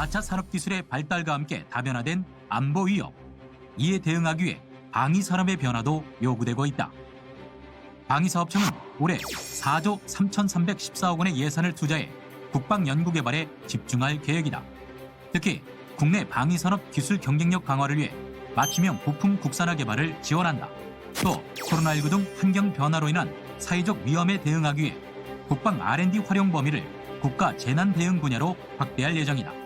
4차 산업기술의 발달과 함께 다변화된 안보 위협. 이에 대응하기 위해 방위 산업의 변화도 요구되고 있다. 방위사업청은 올해 4조 3,314억 원의 예산을 투자해 국방 연구 개발에 집중할 계획이다. 특히 국내 방위산업 기술 경쟁력 강화를 위해 맞춤형 부품 국산화 개발을 지원한다. 또 코로나19 등 환경 변화로 인한 사회적 위험에 대응하기 위해 국방 R&D 활용 범위를 국가 재난 대응 분야로 확대할 예정이다.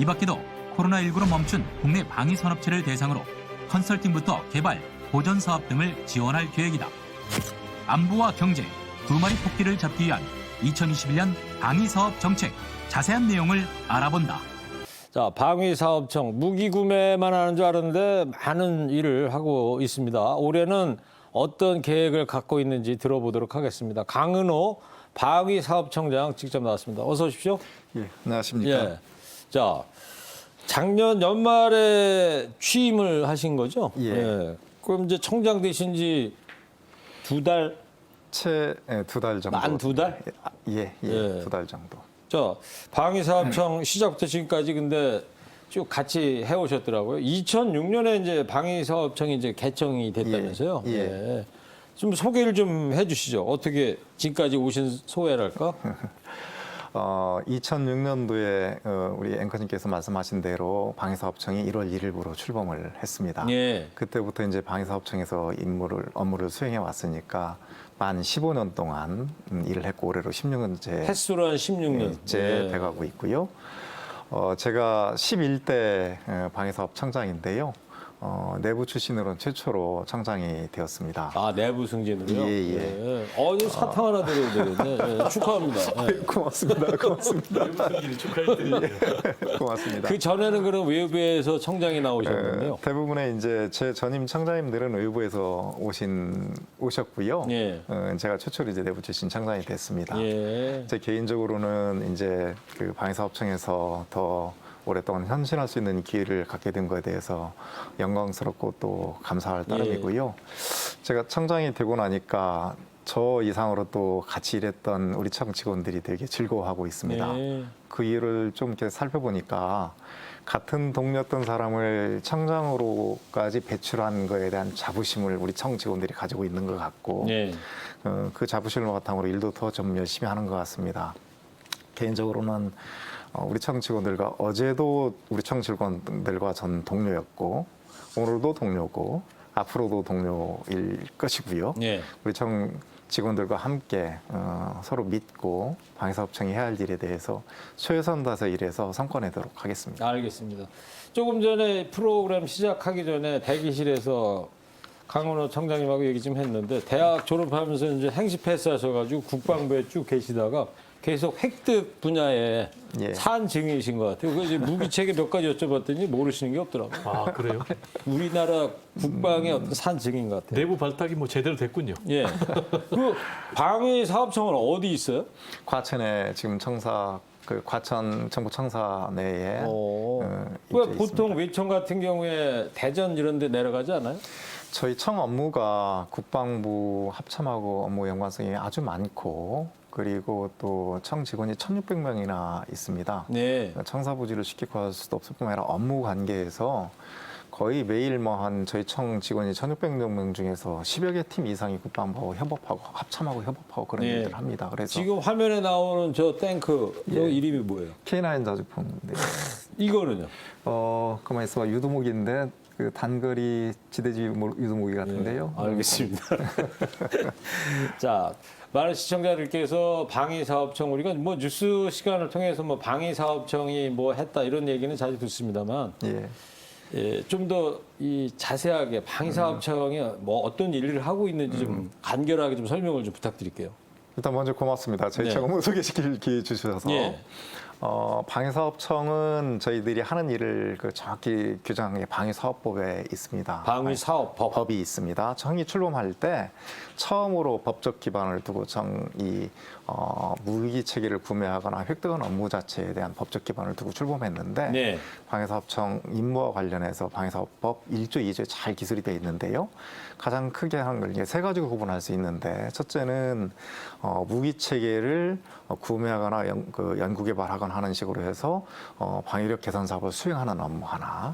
이 밖에도 코로나19로 멈춘 국내 방위 산업체를 대상으로 컨설팅부터 개발, 보전 사업 등을 지원할 계획이다. 안보와 경제 두 마리 토끼를 잡기 위한 2021년 방위 사업 정책 자세한 내용을 알아본다. 자, 방위사업청 무기 구매만 하는 줄 알았는데 많은 일을 하고 있습니다. 올해는 어떤 계획을 갖고 있는지 들어보도록 하겠습니다. 강은호 방위사업청장 직접 나왔습니다. 어서 오십시오. 예, 안녕하십니까. 예. 자, 작년 연말에 취임을 하신 거죠? 예. 그럼 이제 청장 되신 지 두 달, 채두 달 정도. 만 두 달? 예, 예, 예. 두 달 정도. 자, 방위사업청 시작부터 지금까지 근데 쭉 같이 해오셨더라고요. 2006년에 이제 방위사업청이 이제 개청이 됐다면서요. 예, 예. 좀 소개를 좀 해주시죠. 어떻게 지금까지 오신 소회랄까? 어, 2006년도에 어, 우리 앵커님께서 말씀하신 대로 방위사업청이 1월 1일부로 출범을 했습니다. 예. 그때부터 이제 방위사업청에서 임무를 업무를 수행해 왔으니까 만 15년 동안 음, 일을 했고 올해로 16년째 횟수로 한 16년. 째 예. 돼가고 있고요. 어, 제가 11대 어, 방위사업 청장인데요. 어, 내부 출신으로는 최초로 청장이 되었습니다. 아 내부 승진으로요? 예, 예. 어, 이거 사탕 하나 드려야 되겠네. 예, 축하합니다. 예. 고맙습니다. 고맙습니다. 고맙습니다. 그 전에는 그럼 외부에서 청장이 나오셨는데요. 에, 대부분의 이제 제 전임 청장님들은 의부에서 오신 오셨고요. 예. 어, 제가 최초로 이제 내부 출신 청장이 됐습니다. 예. 제 개인적으로는 이제 그 방위사업청에서 더 오랫동안 현실할 수 있는 기회를 갖게 된 거에 대해서 영광스럽고 또 감사할 예. 따름이고요. 제가 청장이 되고 나니까 저 이상으로 또 같이 일했던 우리 청 직원들이 되게 즐거워하고 있습니다. 예. 그 일을 좀 이렇게 살펴보니까 같은 동료였던 사람을 청장으로까지 배출한 거에 대한 자부심을 우리 청 직원들이 가지고 있는 것 같고 예. 어, 그 자부심을 바탕으로 일도 더 좀 열심히 하는 것 같습니다. 개인적으로는 어, 우리 청 직원들과 어제도 우리 청 직원들과 전 동료였고 오늘도 동료고 앞으로도 동료일 것이고요. 예. 우리 청 직원들과 함께 어, 서로 믿고 방위사업청이 해야 할 일에 대해서 최선 다해서 일해서 성과 내도록 하겠습니다. 알겠습니다. 조금 전에 프로그램 시작하기 전에 대기실에서 강원호 청장님하고 얘기 좀 했는데 대학 졸업하면서 이제 행시 패스하셔가지고 국방부에 쭉 계시다가 계속 획득 분야에 예. 산증이신 것 같아요. 그래서 무기체계 몇 가지 여쭤봤더니 모르시는 게 없더라고요. 아 그래요? 우리나라 국방의 어떤 산 증인 것 같아요. 내부 발탁이 뭐 제대로 됐군요. 예. 그 방위 사업청은 어디 있어요? 과천에 지금 청사 그 과천 정부 청사 내에 어. 어, 왜 보통 있습니다. 외청 같은 경우에 대전 이런 데 내려가지 않아요? 저희 청 업무가 국방부 합참하고 업무 연관성이 아주 많고 그리고 또 청 직원이 1,600명이나 있습니다. 네. 청사부지를 쉽게 구할 수도 없을 뿐만 아니라 업무 관계에서 거의 매일 뭐 한 저희 청 직원이 1,600명 중에서 10여 개 팀 이상이 국방부하고 협업하고 합참하고 협업하고 그런 네. 일들을 합니다. 그래서 지금 화면에 나오는 저 탱크 저 예. 이름이 뭐예요? K9 자주품인데 이거는요? 어 가만 있어봐 유도목인데 그 단거리 지대지 모- 유도목이 같은데요. 예, 알겠습니다. 자, 많은 시청자들께서 방위사업청 우리가 뭐 뉴스 시간을 통해서 뭐 방위사업청이 뭐 했다 이런 얘기는 자주 듣습니다만 예. 예, 좀 더 이 자세하게 방위사업청이 뭐 어떤 일을 하고 있는지 좀 간결하게 좀 설명을 좀 부탁드릴게요. 일단 먼저 고맙습니다. 저희 네. 청 업무 소개시킬 기회 주셔서. 예. 어, 방위사업청은 저희들이 하는 일을 그 정확히 규정한 게 방위사업법에 있습니다. 방위사업법. 법이 있습니다. 청이 출범할 때 처음으로 법적 기반을 두고 청이 어, 무기 체계를 구매하거나 획득한 업무 자체에 대한 법적 기반을 두고 출범했는데 네. 방위사업청 임무와 관련해서 방위사업법 1조, 2조에 잘 기술이 되어 있는데요. 가장 크게 하는 걸 이게 세 가지로 구분할 수 있는데 첫째는 어, 무기 체계를 어, 구매하거나 연, 그 연구 개발하거나 지원하는 식으로 해서 어, 방위력 개선 사업을 수행하는 업무 하나.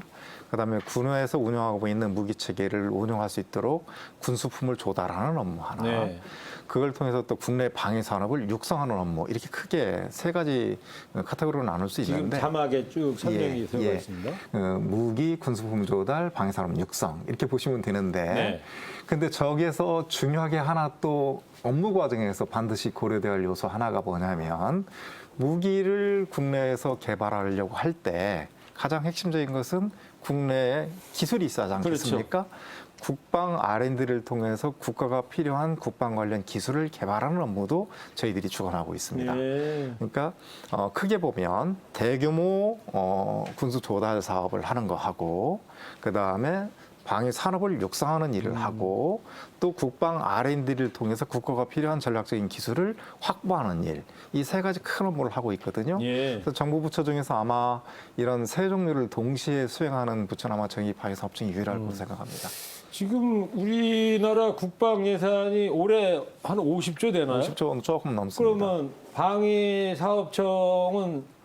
그다음에 군에서 운영하고 있는 무기 체계를 운영할 수 있도록 군수품을 조달하는 업무 하나. 네. 그걸 통해서 또 국내 방위 산업을 육성하는 업무 이렇게 크게 세 가지 카테고리로 나눌 수 지금 있는데 자막에 쭉 설명이 예, 들어가 예. 있습니다. 어, 무기 군수품 조달 방위 산업 육성 이렇게 보시면 되는데 네. 근데 저기에서 중요하게 하나 또 업무 과정에서 반드시 고려돼야 할 요소 하나가 뭐냐면 무기를 국내에서 개발하려고 할 때 가장 핵심적인 것은 국내에 기술이 있어야 하지 그렇죠. 않겠습니까? 국방 R&D를 통해서 국가가 필요한 국방 관련 기술을 개발하는 업무도 저희들이 주관하고 있습니다. 예. 그러니까 어, 크게 보면 대규모 어, 군수 조달 사업을 하는 거 하고 그 다음에 방위 산업을 육성하는 일을 음. 하고 또 국방 R&D를 통해서 국가가 필요한 전략적인 기술을 확보하는 일 이 세 가지 큰 업무를 하고 있거든요. 예. 그래서 정부 부처 중에서 아마 이런 세 종류를 동시에 수행하는 부처는 아마 저희 방위 사업 중에 유일할 음. 거로 생각합니다. 지금 우리나라 국방 예산이 올해 한 50조 되나요? 50조 원 조금 넘습니다. 그러면 방위 사업청은 예,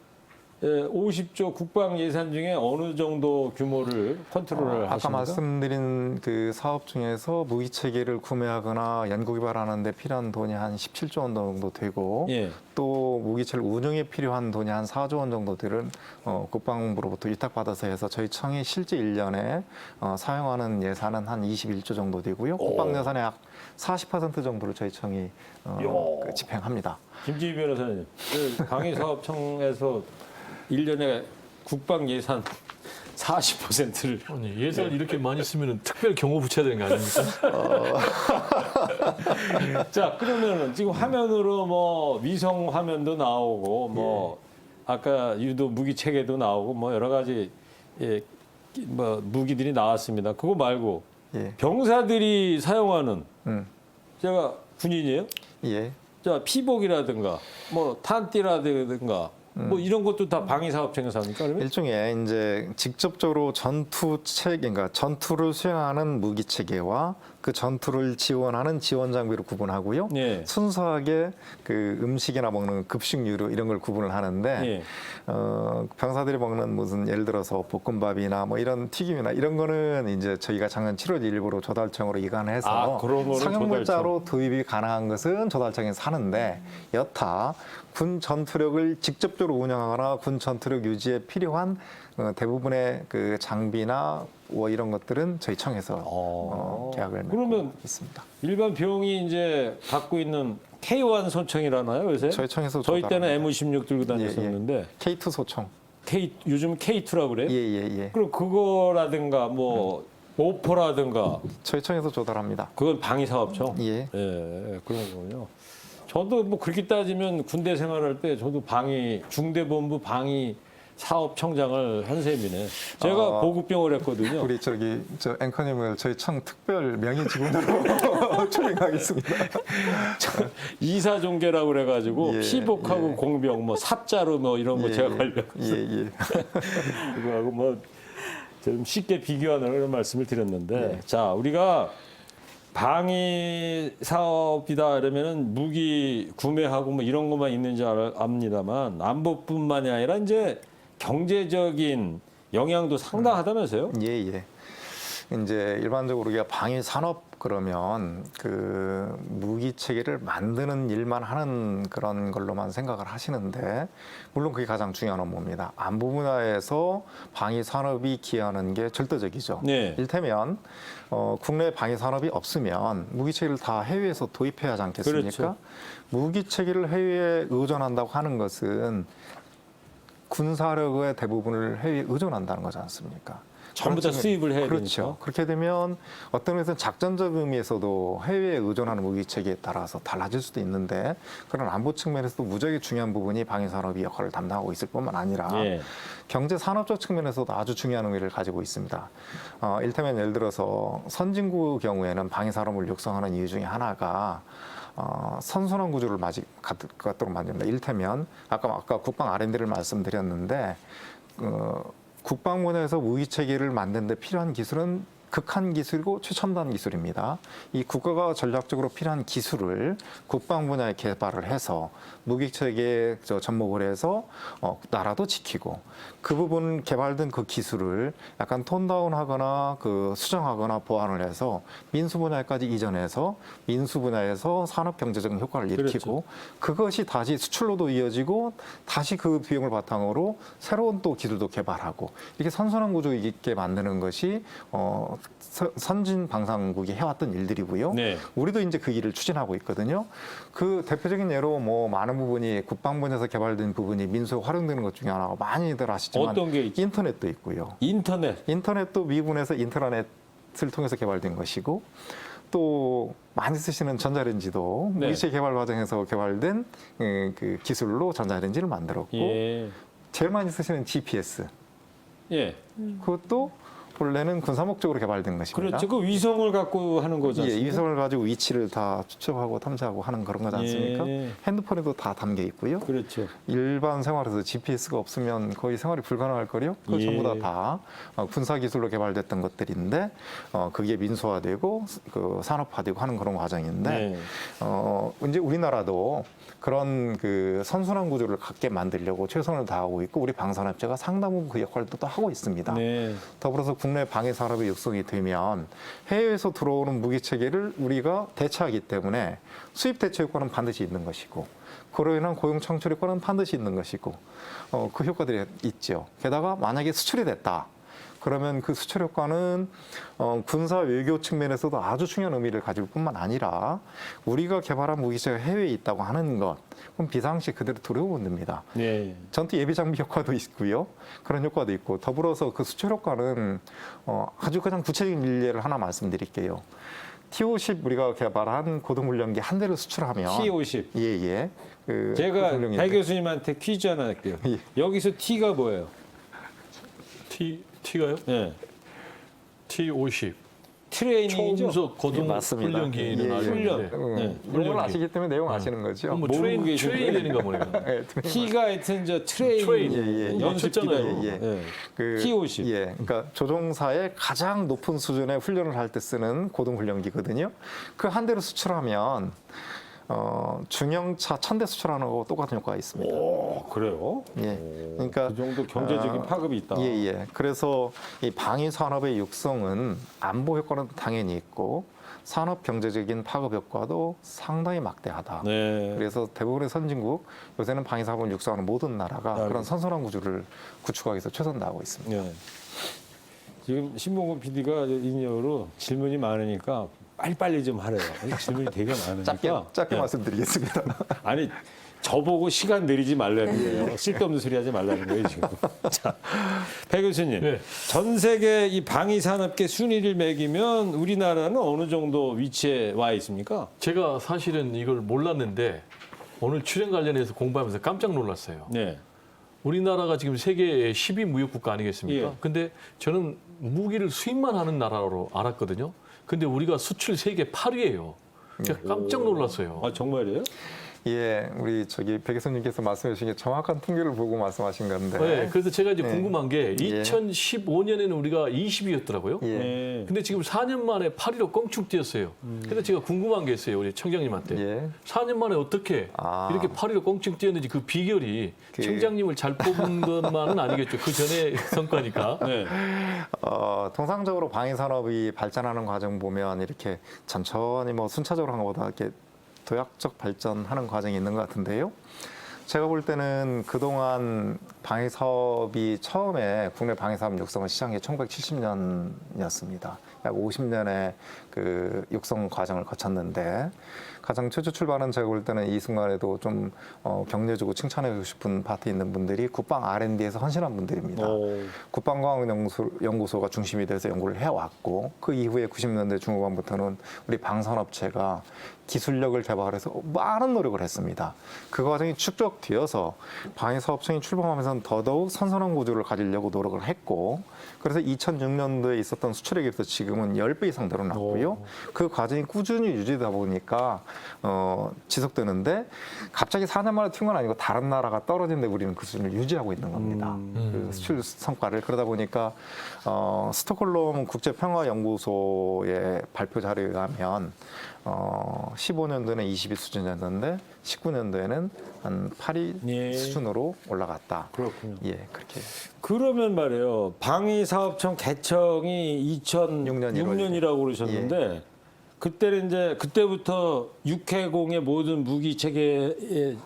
50조 국방 예산 중에 어느 정도 규모를 컨트롤을 어, 아까 하십니까? 말씀드린 그 사업 중에서 무기 체계를 구매하거나 연구 개발하는데 필요한 돈이 한 17조 원 정도 되고 예. 또 무기체를 운영에 필요한 돈이 한 4조 원 정도 들은 어, 국방부로부터 위탁받아서 해서 저희 청이 실제 1년에 어, 사용하는 예산은 한 21조 정도 되고요. 국방 예산의 약 40% 정도를 저희 청이 어, 그 집행합니다. 김지희 변호사님, 그 방위사업청에서 1년에 국방 예산 40%를 아니, 예산 이렇게 많이 쓰면 특별 경호 붙여야 되는 거 아닙니까? 자 그러면은 지금 화면으로 뭐 위성 화면도 나오고 뭐 아까 유도 무기 체계도 나오고 뭐 여러 가지 예, 뭐 무기들이 나왔습니다. 그거 말고 예. 병사들이 사용하는 음. 제가 군인이에요. 예. 자 피복이라든가 뭐 탄띠라든가 뭐 이런 것도 다 방위 사업청에서 합니까? 그러면? 일종의 이제 직접적으로 전투 체계, 그러니까 전투를 수행하는 무기 체계와 그 전투를 지원하는 지원 장비를 구분하고요. 예. 순수하게 그 음식이나 먹는 급식류로 이런 걸 구분을 하는데 예. 어, 병사들이 먹는 무슨 예를 들어서 볶음밥이나 뭐 이런 튀김이나 이런 거는 이제 저희가 작년 7월 일부로 조달청으로 이관해서 아, 그런 거는 상용물자로 도입이 가능한 것은 조달청에서 사는데 여타 군 전투력을 직접적으로 운영하거나 군 전투력 유지에 필요한 어, 대부분의 그 장비나 뭐 이런 것들은 저희 청에서 어, 계약을 맺고 그러면 있습니다. 일반 병이 이제 갖고 있는 K1 소총이라나요 요새? 저희 청에서 저희 때는 조달합니다. M16 들고 다녔었는데 K2 소총. K 요즘 K2라고 그래요? 예, 예, 예. 그럼 그거라든가 뭐 오포라든가 저희 청에서 조달합니다. 그건 방위 사업청. 예. 예, 그런 거군요. 저도 뭐 그렇게 따지면 군대 생활할 때 저도 방위 중대본부 방위 사업청장을 한 셈이네. 제가 아, 보급병을 했거든요. 우리 저기 저 앵커님을 저희 청 특별 명예 직원으로 초빙하겠습니다. 이사 종계라고 그래가지고 예, 피복하고 예. 공병 뭐 삽자루 뭐 이런 거 예, 제가 예. 관련 예, 예. 그거하고 뭐 좀 쉽게 비교하는 그런 말씀을 드렸는데 네. 자 우리가 방위 사업이다 이러면은 무기 구매하고 뭐 이런 것만 있는지 알- 압니다만 안보뿐만이 아니라 이제 경제적인 영향도 상당하다면서요? 예, 예. 이제 일반적으로 우리가 방위 산업 그러면 그 무기 체계를 만드는 일만 하는 그런 걸로만 생각을 하시는데 물론 그게 가장 중요한 업무입니다. 안보 분야에서 방위 산업이 기여하는 게 절대적이죠. 네. 일테면 어, 국내 방위 산업이 없으면 무기 체계를 다 해외에서 도입해야 하지 않겠습니까? 그렇죠. 무기 체계를 해외에 의존한다고 하는 것은 군사력의 대부분을 해외에 의존한다는 거지 않습니까? 전부 다 수입을 해야 그렇죠. 되니까. 그렇게 되면 어떤 의미에서는 작전적 의미에서도 해외에 의존하는 무기 체계에 따라서 달라질 수도 있는데 그런 안보 측면에서도 무지하게 중요한 부분이 방위 산업이 역할을 담당하고 있을 뿐만 아니라 예. 경제 산업적 측면에서도 아주 중요한 의미를 가지고 있습니다. 어, 일테면 예를 들어서 선진국 경우에는 방위 산업을 육성하는 이유 중에 하나가 어, 선순환 구조를 맞이, 갖, 갖도록 만듭니다. 일테면 아까 아까 국방 R&D를 말씀드렸는데 어, 국방 분야에서 무기 체계를 만드는데 필요한 기술은 극한 기술이고 최첨단 기술입니다. 이 국가가 전략적으로 필요한 기술을 국방 분야에 개발을 해서 무기 체계에 저 접목을 해서 어, 나라도 지키고 그 부분 개발된 그 기술을 약간 톤다운하거나 그 수정하거나 보완을 해서 민수 분야까지 이전해서 민수 분야에서 산업 경제적인 효과를 일으키고 그것이 다시 수출로도 이어지고 다시 그 비용을 바탕으로 새로운 또 기술도 개발하고 이렇게 선순환 구조 있게 만드는 것이 어, 서- 선진 방산국이 해왔던 일들이고요. 네. 우리도 이제 그 일을 추진하고 있거든요. 그 대표적인 예로 뭐 많은 부분이 국방부에서 개발된 부분이 민수에 활용되는 것 중에 하나가 많이들 아시지만 어떤 게 있죠? 인터넷도 있고요. 인터넷. 인터넷도 미군에서 인터넷을 통해서 개발된 것이고 또 많이 쓰시는 전자레인지도 네. 무기체 개발 과정에서 개발된 그, 그 기술로 전자레인지를 만들었고 예. 제일 많이 쓰시는 GPS 예. 그것도 원래는 군사 목적으로 개발된 것입니다. 그렇죠. 그 위성을 갖고 하는 거지 예? 위성을 가지고 위치를 다 추적하고 탐지하고 하는 그런 거지 않습니까? 예. 핸드폰에도 다 담겨 있고요. 그렇죠. 일반 생활에서 GPS가 없으면 거의 생활이 불가능할 거요. 그거 예. 전부 다, 다 어, 군사 기술로 개발됐던 것들인데 어, 그게 민수화되고 그 산업화되고 하는 그런 과정인데 네. 어, 이제 우리나라도 그런 그 선순환 구조를 갖게 만들려고 최선을 다하고 있고 우리 방산업체가 상당 부분 그 역할도 또 하고 있습니다. 네. 더불어서 국내 방위 산업이 육성이 되면 해외에서 들어오는 무기 체계를 우리가 대처하기 때문에 수입 대처 효과는 반드시 있는 것이고 그로 인한 고용 창출 효과는 반드시 있는 것이고 어, 그 효과들이 있죠. 게다가 만약에 수출이 됐다. 그러면 그 수출 효과는 어, 군사 외교 측면에서도 아주 중요한 의미를 가질 뿐만 아니라 우리가 개발한 무기체가 해외에 있다고 하는 것 그럼 비상시 그대로 들어오면 됩니다. 네. 전투 예비 장비 효과도 있고요. 그런 효과도 있고 더불어서 그 수출 효과는 어, 아주 가장 구체적인 일례를 하나 말씀드릴게요. T-50 우리가 개발한 고등훈련기 한 대를 수출하면 T50. 예예. 그 제가 고등훈련기. 배 교수님한테 퀴즈 하나 할게요. 예. 여기서 T가 뭐예요? T T가요? 예. T50 트레이닝이죠. 초음속 고등 예, 맞습니다. 훈련기는 예, 예. 알고 훈련. 있는데 음, 네. 용어를. 아시기 때문에 내용 아시는 거죠. 뭐 트레인. 트레이닝인가 모르겠네. 예, 트레이닝. T가 하여튼 저 트레이닝 트레이닝. 예, 예. 연습잖아요. 예, 예. 그, T50. 예, 그러니까 조종사의 가장 높은 수준의 훈련을 할 때 쓰는 고등 훈련기거든요. 그 한 대를 수출하면 어, 중형차 천대 수출하는 똑같은 효과가 있습니다. 오, 그래요? 예, 그러니까 그 정도 경제적인 어, 파급이 있다. 예, 예. 그래서 이 방위 산업의 육성은 안보 효과는 당연히 있고 산업 경제적인 파급 효과도 상당히 막대하다. 네. 그래서 대부분의 선진국 요새는 방위 산업을 육성하는 모든 나라가 아, 그런 선선한 구조를 구축하기 위해서 최선 다하고 있습니다. 예. 지금 신봉근 PD가 인여로 질문이 많으니까 빨리빨리 좀 하래요. 질문이 되게 많으니까. 짧게 짧게 예. 말씀드리겠습니다. 아니 저보고 시간 내리지 말라는 거예요. 쓸데없는 소리 하지 말라는 거예요 지금. 자, 배 교수님, 네. 전 세계 이 방위 산업계 순위를 매기면 우리나라는 어느 정도 위치에 와 있습니까? 제가 사실은 이걸 몰랐는데 오늘 출연 관련해서 공부하면서 깜짝 놀랐어요. 네. 우리나라가 지금 세계 10위 무역 국가 아니겠습니까? 예. 근데 저는 무기를 수입만 하는 나라로 알았거든요. 근데 우리가 수출 세계 8위예요. 제가 깜짝 놀랐어요. 아 정말이에요? 예, 우리 저기 백 교수님께서 말씀해 주신 게 정확한 통계를 보고 말씀하신 건데. 네, 그래서 제가 이제 네. 궁금한 게 예. 2015년에는 우리가 20위였더라고요. 예. 네. 근데 지금 4년 만에 8위로 껑충 뛰었어요. 근데 제가 궁금한 게 있어요, 우리 청장님한테. 예. 4년 만에 어떻게 아. 이렇게 8위로 껑충 뛰었는지 그 비결이 그- 청장님을 잘 뽑은 것만은 아니겠죠. 그 전에 성과니까. 네. 어, 통상적으로 방위 산업이 발전하는 과정 보면 이렇게 천천히 뭐 순차적으로 한 것보다 이렇게 도약적 발전하는 과정이 있는 것 같은데요. 제가 볼 때는 그동안 방위 사업이 처음에 국내 방위 사업 육성을 시작한 게 1970년이었습니다. 약 50년의 그 육성 과정을 거쳤는데 가장 최초 출발은 제가 볼 때는 이 순간에도 좀 어, 격려주고 칭찬해주고 싶은 파트에 있는 분들이 국방 R&D에서 헌신한 분들입니다. 오. 국방과학연구소가 중심이 돼서 연구를 해왔고 그 이후에 90년대 중후반부터는 우리 방산업체가 기술력을 개발해서 많은 노력을 했습니다. 그 과정이 축적 뒤어서 방위 사업청이 출범하면서는 더더욱 선선한 구조를 가지려고 노력을 했고 그래서 2006년도에 있었던 수출액에 비해서 지금은 10배 이상 늘어났고요. 그 과정이 꾸준히 유지되다 보니까 어, 지속되는데 갑자기 4년 만에 튄 건 아니고 다른 나라가 떨어진데 우리는 그 수준을 유지하고 있는 겁니다. 그 수출 성과를 그러다 보니까 어, 스톡홀름 국제평화연구소의 발표 자료에 의하면 어, 15년도에는 22 수준이었는데 19년도에는 한 8위 예. 수준으로 올라갔다. 그렇군요. 예, 그렇게. 그러면 말이에요. 방위사업청 개청이 6년 2006년이라고 그러셨는데 그때는 이제 그때부터 육해공의 모든 무기 체계를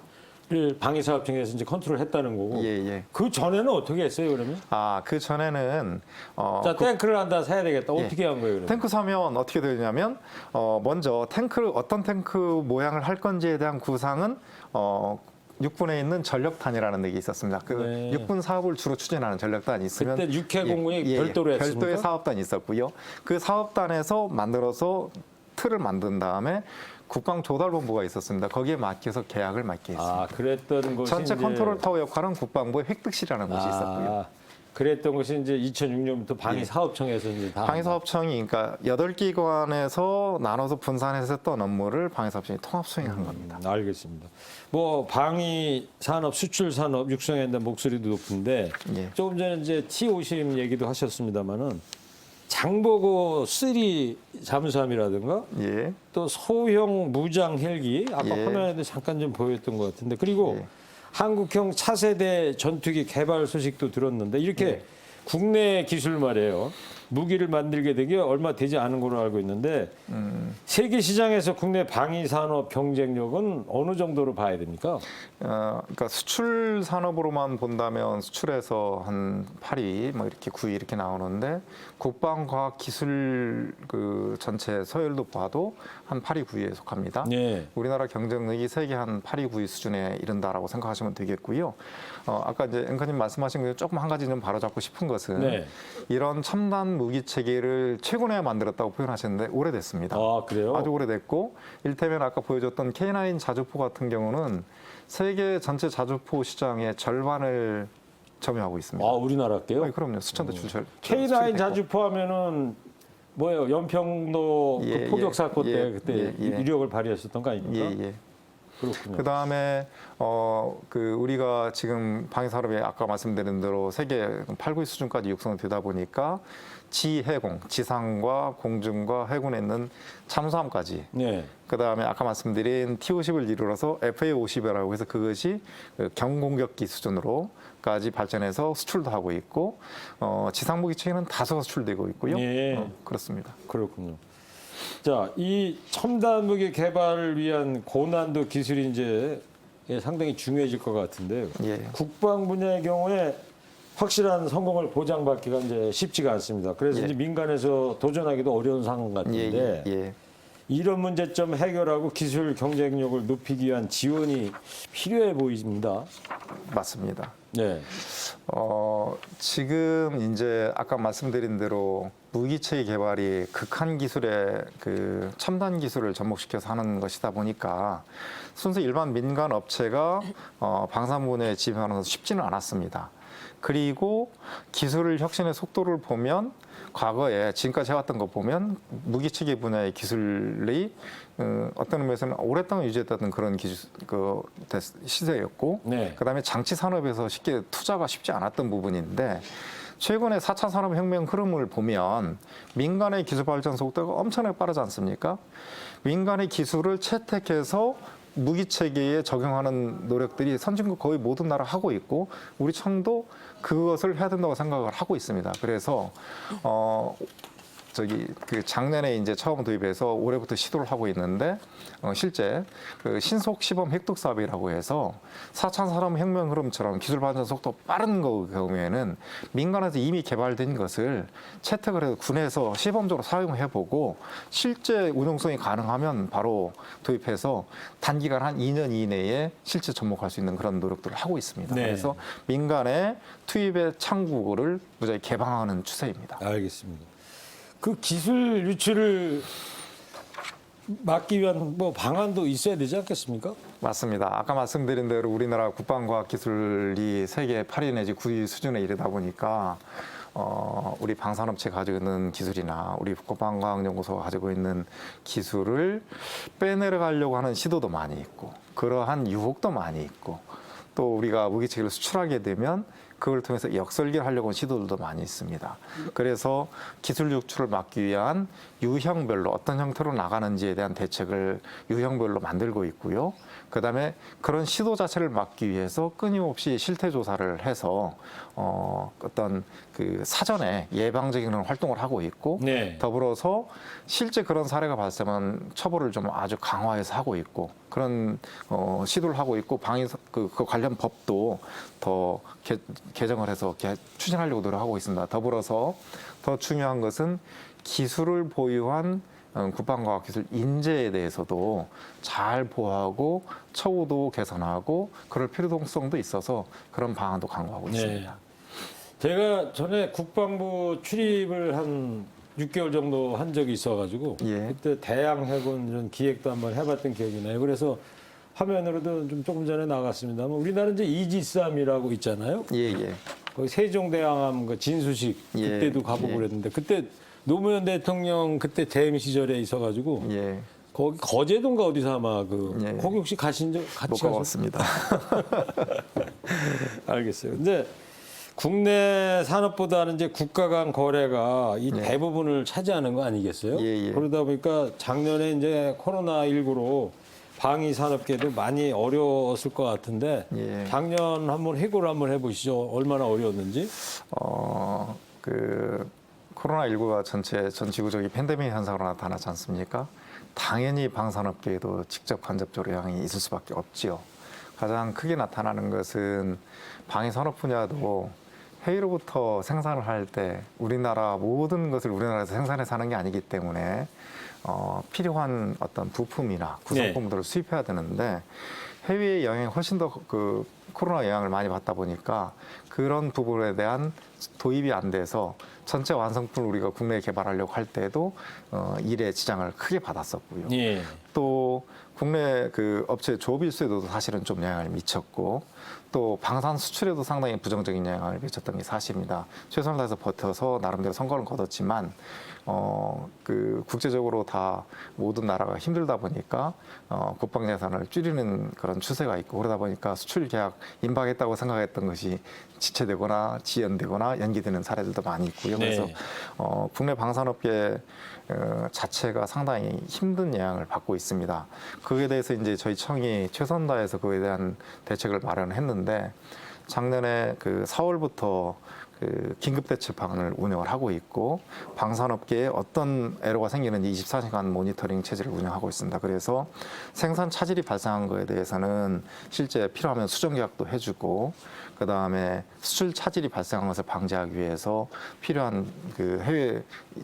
방위사업청에서 이제 컨트롤 했다는 거고. 예, 예. 그 전에는 어떻게 했어요, 그러면? 아, 그 전에는 어, 자, 그 탱크를 한다 사야 되겠다. 예. 어떻게 한 거예요, 그러면? 탱크 사면 어떻게 되냐면 어, 먼저 탱크를 어떤 탱크 모양을 할 건지에 대한 구상은 어, 육군에 있는 전력단이라는 게 있었습니다. 그 네. 육군 사업을 주로 추진하는 전력단이 있으면 그때 육해공군이 별도로 했습니까? 별도의 사업단이 있었고요. 그 사업단에서 만들어서 틀을 만든 다음에 국방조달본부가 있었습니다. 거기에 맡겨서 계약을 맡게 했습니다. 아, 그랬던 것이 전체 이제- 컨트롤 타워 역할은 국방부의 획득실이라는 곳이 있었고요. 아, 그랬던 것이 이제 2006년부터 방위사업청에서 이제 다 방위사업청이 그러니까 여덟 기관에서 나눠서 분산해서 했던 업무를 방위사업청이 통합 수행한 겁니다. 음, 알겠습니다. 뭐 방위 산업, 수출 산업 육성에 대한 목소리도 높은데 예. 조금 전에 이제 T50 얘기도 하셨습니다만은 장보고 3 잠수함이라든가 예. 또 소형 무장 헬기 아까 예. 화면에도 잠깐 좀 보였던 것 같은데 그리고 예. 한국형 차세대 전투기 개발 소식도 들었는데 이렇게 예. 국내 기술 말이에요. 무기를 만들게 된 게 얼마 되지 않은 걸로 알고 있는데 음. 세계 시장에서 국내 방위 산업 경쟁력은 어느 정도로 봐야 됩니까? 어, 그러니까 수출 산업으로만 본다면 수출에서 한 8위, 뭐 이렇게 9위 이렇게 나오는데 국방과학기술 그 전체 서열도 봐도 한 8위, 9위에 속합니다. 네. 우리나라 경쟁력이 세계 한 8위, 9위 수준에 이른다라고 생각하시면 되겠고요. 어, 아까 이제 앵커님 말씀하신 거 조금 한 가지 좀 바로잡고 싶은 것은 네. 이런 첨단 무기 체계를 최근에 만들었다고 표현하셨는데 오래됐습니다. 아 그래요? 아주 오래됐고 일테면 아까 보여줬던 K9 자주포 같은 경우는 세계 전체 자주포 시장의 절반을 점유하고 있습니다. 아 우리나라게요? 어, 그럼요. 수천 대 출절. K9 자주 포 하면은 뭐예요? 연평도 예, 그 포격 예, 사건 때 예, 그때 예, 예. 이력을 발휘했었던 거 아닙니까? 예, 예. 그렇군요. 그 다음에 어 그 우리가 지금 방위 산업에 아까 말씀드린 대로 세계 8, 9위 수준까지 육성되다 보니까 지해공, 지상과 공중과 해군에 있는 잠수함까지 네. 그 다음에 아까 말씀드린 T50을 이루어서 FA50이라고 해서 그것이 그 경공격기 수준으로까지 발전해서 수출도 하고 있고 어, 지상무기 체계는 다소가 수출되고 있고요. 예. 어, 그렇습니다. 그렇군요. 자, 이 첨단 무기 개발을 위한 고난도 기술이 이제 예, 상당히 중요해질 것 같은데 예. 국방 분야의 경우에 확실한 성공을 보장받기가 이제 쉽지가 않습니다. 그래서 예. 이제 민간에서 도전하기도 어려운 상황 예, 같은데 예, 예. 이런 문제점 해결하고 기술 경쟁력을 높이기 위한 지원이 필요해 보입니다. 맞습니다. 네. 어, 지금 이제 아까 말씀드린 대로 무기체계 개발이 극한 기술의 그 첨단 기술을 접목시켜서 하는 것이다 보니까 순수 일반 민간 업체가 어, 방산분야에 진입하는 것은 쉽지는 않았습니다. 그리고 기술 혁신의 속도를 보면 과거에 지금까지 해왔던 거 보면 무기체계 분야의 기술이 어, 어떤 의미에서는 오랫동안 유지했던 그런 기술 그 대- 시대였고 네. 그다음에 장치 산업에서 쉽게 투자가 쉽지 않았던 부분인데 최근에 4차 산업혁명 흐름을 보면 민간의 기술 발전 속도가 엄청나게 빠르지 않습니까? 민간의 기술을 채택해서 무기 체계에 적용하는 노력들이 선진국 거의 모든 나라 하고 있고 우리 청도 그것을 해야 된다고 생각을 하고 있습니다. 그래서 어 저기 그 작년에 이제 처음 도입해서 올해부터 시도를 하고 있는데 어, 실제 그 신속 시범 획득 사업이라고 해서 4차 산업 혁명 흐름처럼 기술 발전 속도 빠른 거 경우에는 민간에서 이미 개발된 것을 채택을 해서 군에서 시범적으로 사용해 보고 실제 운용성이 가능하면 바로 도입해서 단기간 한 2년 이내에 실제 접목할 수 있는 그런 노력들을 하고 있습니다. 네. 그래서 민간의 투입의 창구를 무지하게 개방하는 추세입니다. 알겠습니다. 그 기술 유출을 막기 위한 뭐 방안도 있어야 되지 않겠습니까? 맞습니다. 아까 말씀드린 대로 우리나라 국방과학 기술이 세계 8위 내지 9위 수준에 이르다 보니까 어, 우리 방산업체 가지고 있는 기술이나 우리 국방과학연구소가 가지고 있는 기술을 빼내려가려고 하는 시도도 많이 있고 그러한 유혹도 많이 있고 또 우리가 무기체계를 수출하게 되면 그걸 통해서 역설계를 하려고 하는 시도들도 많이 있습니다. 그래서 기술 유출을 막기 위한 유형별로 어떤 형태로 나가는지에 대한 대책을 유형별로 만들고 있고요. 그다음에 그런 시도 자체를 막기 위해서 끊임없이 실태 조사를 해서 어, 어떤 그 사전에 예방적인 그런 활동을 하고 있고 네. 더불어서 실제 그런 사례가 발생하면 처벌을 좀 아주 강화해서 하고 있고 그런 어, 시도를 하고 있고 방위 그, 그 관련 법도 더 개, 개정을 해서 개, 추진하려고 노력하고 있습니다. 더불어서 더 중요한 것은 기술을 보유한 어, 국방과학기술 인재에 대해서도 잘 보호하고 처우도 개선하고 그럴 필요성도 있어서 그런 방안도 강구하고 네. 있습니다. 제가 전에 국방부 출입을 한 6개월 정도 한 적이 있어가지고 예. 그때 대양 해군 이런 기획도 한번 해봤던 기억이 나요. 그래서 화면으로도 좀 조금 전에 나갔습니다만 우리나라 이제 이지삼이라고 있잖아요. 예, 예. 거기 세종대왕암 그 진수식 예, 그때도 가보고 예. 그랬는데 그때 노무현 대통령 그때 대임 시절에 있어가지고 예. 거기 거제도인가 어디서 아마 그 예. 거기 혹시 가신 적못 같이 가셨어요? 가봤습니다. 알겠어요. 근데 국내 산업보다는 이제 국가 간 거래가 이 네. 대부분을 차지하는 거 아니겠어요? 예, 예. 그러다 보니까 작년에 이제 코로나 19로 방위 산업계도 많이 어려웠을 것 같은데 예. 작년 한번 해고를 한번 해보시죠. 얼마나 어려웠는지. 어, 그 코로나19가 전체 전 지구적인 팬데믹 현상으로 나타나지 않습니까? 당연히 방산업계에도 직접 간접적으로 영향이 있을 수밖에 없지요. 가장 크게 나타나는 것은 방위 산업 분야도 해외로부터 생산을 할 때 우리나라 모든 것을 우리나라에서 생산해서 하는 게 아니기 때문에 어, 필요한 어떤 부품이나 구성품들을 수입해야 되는데 해외의 영향이 훨씬 더 그 코로나 영향을 많이 받다 보니까 그런 부분에 대한 도입이 안 돼서 전체 완성품을 우리가 국내에 개발하려고 할 때도 어, 일에 지장을 크게 받았었고요. 예. 또 국내 그 업체 조업 일수에도 사실은 좀 영향을 미쳤고 또 방산 수출에도 상당히 부정적인 영향을 미쳤던 게 사실입니다. 최선을 다해서 버텨서 나름대로 성과를 거뒀지만 어 그 국제적으로 다 모든 나라가 힘들다 보니까 어 국방 예산을 줄이는 그런 추세가 있고 그러다 보니까 수출 계약 임박했다고 생각했던 것이 지체되거나 지연되거나 연기되는 사례들도 많이 있고요. 그래서 네. 어, 국내 방산업계 어, 자체가 상당히 힘든 영향을 받고 있습니다. 그에 대해서 이제 저희 청이 최선 다해서 그에 대한 대책을 마련했는데 작년에 그 4월부터 그 긴급 대책 방안을 운영을 하고 있고 방산업계에 어떤 애로가 생기는지 24시간 모니터링 체제를 운영하고 있습니다. 그래서 생산 차질이 발생한 거에 대해서는 실제 필요하면 수정 계약도 해주고 그 다음에 수출 차질이 발생한 것을 방지하기 위해서 필요한 그 해외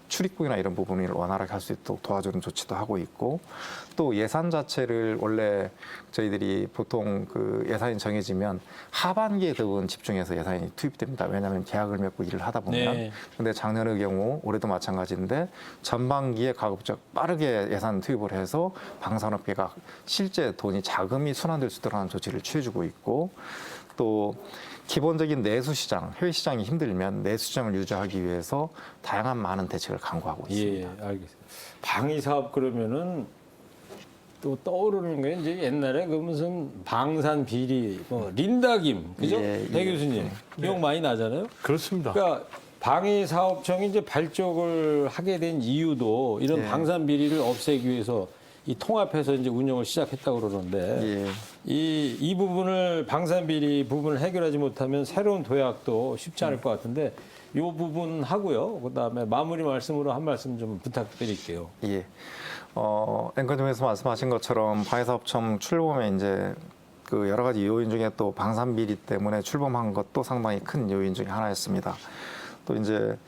출입국이나 이런 부분을 원활하게 할 수 있도록 도와주는 조치도 하고 있고 또 예산 자체를 원래 저희들이 보통 그 예산이 정해지면 하반기에 대부분 집중해서 예산이 투입됩니다. 왜냐하면 계약을 맺고 일을 하다 보면. 네. 근데 작년의 경우 올해도 마찬가지인데 전반기에 가급적 빠르게 예산 투입을 해서 방산업계가 실제 돈이 자금이 순환될 수 있도록 하는 조치를 취해주고 있고 또 기본적인 내수 시장, 해외 시장이 힘들면 내수 시장을 유지하기 위해서 다양한 많은 대책을 강구하고 예, 있습니다. 알겠습니다. 방위 사업 그러면은 또 떠오르는 게 이제 옛날에 그 무슨 방산 비리, 뭐 린다김, 그죠? 예, 배 예. 교수님 기억 많이 나잖아요. 그렇습니다. 그러니까 방위 사업청이 이제 발족을 하게 된 이유도 이런 예. 방산 비리를 없애기 위해서 이 통합해서 이제 운영을 시작했다고 그러는데 예. 이, 이 부분을 방산 비리 부분을 해결하지 못하면 새로운 도약도 쉽지 않을 것 같은데 이 부분 하고요. 그다음에 마무리 말씀으로 한 말씀 좀 부탁드릴게요. 예. 어, 앵커님에서 말씀하신 것처럼 방위사업청 출범에 이제 그 여러 가지 요인 중에 또 방산 비리 때문에 출범한 것도 상당히 큰 요인 중에 하나였습니다. 또 이제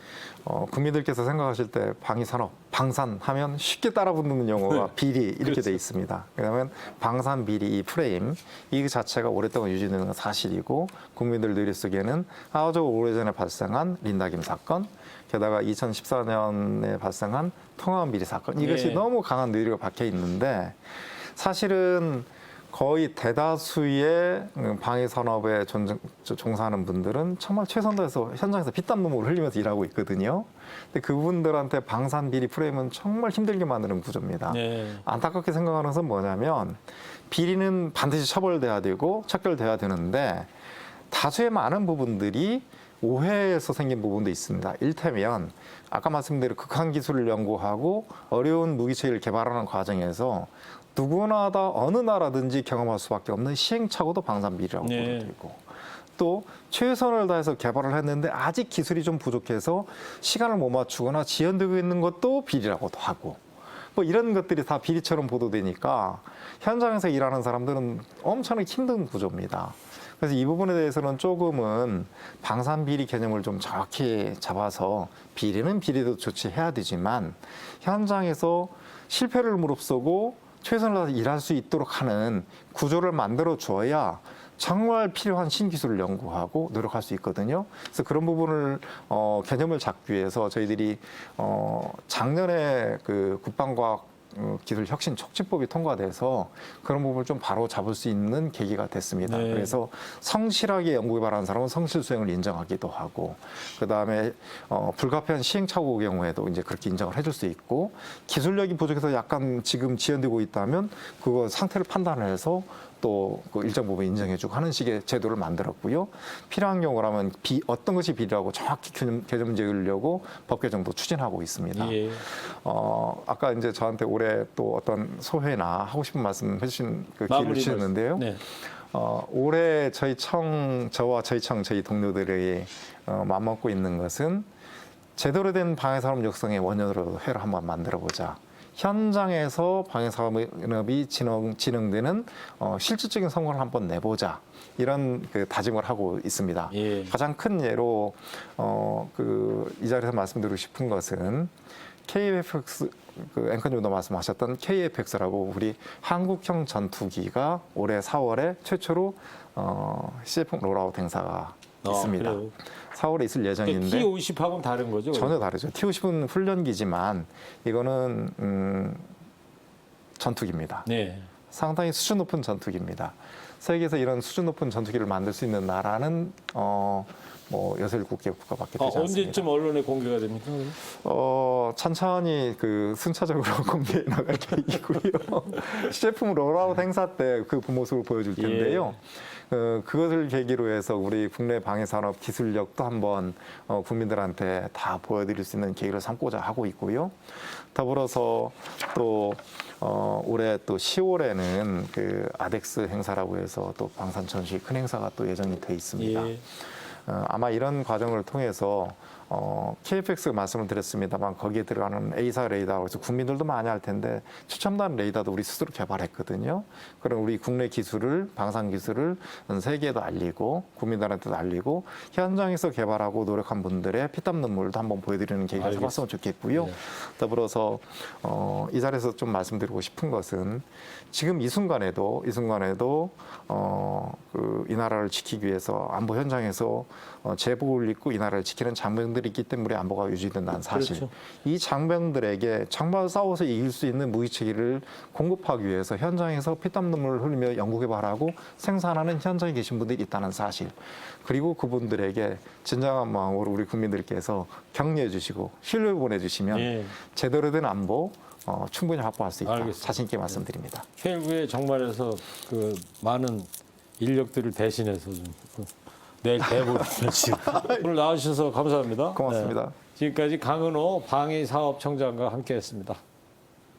어, 국민들께서 생각하실 때 방위산업, 방산하면 쉽게 따라붙는 용어가 비리 이렇게 돼 있습니다. 그러면 방산 비리 이 프레임 이 자체가 오랫동안 유지되는 건 사실이고 국민들 뇌리 속에는 아주 오래전에 발생한 린다김 사건, 게다가 2014년에 발생한 통화원 비리 사건 이것이 예. 너무 강한 뇌리가 박혀 있는데 사실은 거의 대다수의 방위 산업에 존- 종사하는 분들은 정말 최선 다해서 현장에서 피땀 눈물을 흘리면서 일하고 있거든요. 근데 그분들한테 방산 비리 프레임은 정말 힘들게 만드는 구조입니다. 네. 안타깝게 생각하는 것은 뭐냐면 비리는 반드시 처벌돼야 되고 척결돼야 되는데 다수의 많은 부분들이 오해에서 생긴 부분도 있습니다. 일테면 아까 말씀드린 극한 기술을 연구하고 어려운 무기체계를 개발하는 과정에서 누구나 다 어느 나라든지 경험할 수밖에 없는 시행착오도 방산비리라고 네. 보면 되고 또 최선을 다해서 개발을 했는데 아직 기술이 좀 부족해서 시간을 못 맞추거나 지연되고 있는 것도 비리라고도 하고 뭐 이런 것들이 다 비리처럼 보도되니까 현장에서 일하는 사람들은 엄청나게 힘든 구조입니다. 그래서 이 부분에 대해서는 조금은 방산 비리 개념을 좀 정확히 잡아서 비리는 비리도 조치해야 되지만 현장에서 실패를 무릅쓰고 최선을 다해서 일할 수 있도록 하는 구조를 만들어 주어야 정말 필요한 신기술을 연구하고 노력할 수 있거든요. 그래서 그런 부분을 어, 개념을 잡기 위해서 저희들이 어, 작년에 그 국방과학 어, 기술 혁신 촉진법이 통과돼서 그런 부분을 좀 바로 잡을 수 있는 계기가 됐습니다. 네. 그래서 성실하게 연구 개발하는 사람은 성실 수행을 인정하기도 하고 그 다음에 어, 불가피한 시행착오 경우에도 이제 그렇게 인정을 해줄 수 있고 기술력이 부족해서 약간 지금 지연되고 있다면 그거 상태를 판단해서 또그 일정 부분 인정해주고 하는 식의 제도를 만들었고요. 필요한 경우라면 비, 어떤 것이 비리라고 정확히 개념, 개념 지으려고 법 개정도 추진하고 있습니다. 예. 어, 아까 이제 저한테 올해 또 어떤 소회나 하고 싶은 말씀 해주신 그 기회를 주셨는데요. 네. 어, 올해 저희 청, 저와 저희 청, 저희 동료들이 어, 맘먹고 있는 것은 제대로 된 방해산업 육성의 원년으로 회를 한번 만들어 보자. 현장에서 방해산업이 진행, 진행되는 어, 실질적인 성과를 한번 내보자. 이런 그 다짐을 하고 있습니다. 예. 가장 큰 예로 어, 그 이 자리에서 말씀드리고 싶은 것은 KFX 그 앵커님도 말씀하셨던 KFX라고 우리 한국형 전투기가 올해 4월에 최초로 어, CF 롤아웃 행사가 아, 있습니다. 그래요? 4월에 있을 예정인데 T50하고는 다른 거죠? 전혀 다르죠. T50은 훈련기지만 이거는 음, 전투기입니다. 네. 상당히 수준 높은 전투기입니다. 세계에서 이런 수준 높은 전투기를 만들 수 있는 나라는 어, 뭐 여섯 일곱 개 국가밖에 아, 되지 않습니다. 언제쯤 언론에 공개가 됩니까? 어, 천천히 그 순차적으로 공개해 나갈 계획이고요. 시제품 롤아웃 행사 때 그 모습을 보여줄 텐데요. 어, 그것을 계기로 해서 우리 국내 방해산업 기술력도 한번 어, 국민들한테 다 보여드릴 수 있는 계기를 삼고자 하고 있고요. 더불어서 또 어, 올해 또 10월에는 그 아덱스 행사라고 해서 또 방산 전시 큰 행사가 또 예정이 돼 있습니다. 예. 어, 아마 이런 과정을 통해서 어, KFX 말씀을 드렸습니다만 거기에 들어가는 A사 레이더 그래서 국민들도 많이 할 텐데 추첨단 레이더도 우리 스스로 개발했거든요. 그럼 우리 국내 기술을 방산 기술을 세계에도 알리고 국민들한테도 알리고 현장에서 개발하고 노력한 분들의 피땀 눈물도 한번 보여드리는 계기가. 잡았으면 좋겠고요. 네. 더불어서 어, 이 자리에서 좀 말씀드리고 싶은 것은 지금 이 순간에도 이 순간에도 어, 그 이 나라를 지키기 위해서 안보 현장에서 어, 제복을 입고 이 나라를 지키는 장병들이 있기 때문에 안보가 유지된다는 사실. 그렇죠. 이 장병들에게 정말 싸워서 이길 수 있는 무기체계를 공급하기 위해서 현장에서 피땀 눈물을 흘리며 연구 개발하고 생산하는 현장에 계신 분들이 있다는 사실. 그리고 그분들에게 진정한 마음으로 우리 국민들께서 격려해 주시고 신뢰 보내 주시면 예. 제대로 된 안보 어, 충분히 확보할 수 있다. 알겠습니다. 자신 있게 말씀드립니다. 헬구에 정말에서 그 많은 인력들을 대신해서 좀 그, 내일 대보를 주시고 오늘 나와주셔서 감사합니다. 고맙습니다. 네. 지금까지 강은호 방위사업청장과 함께했습니다.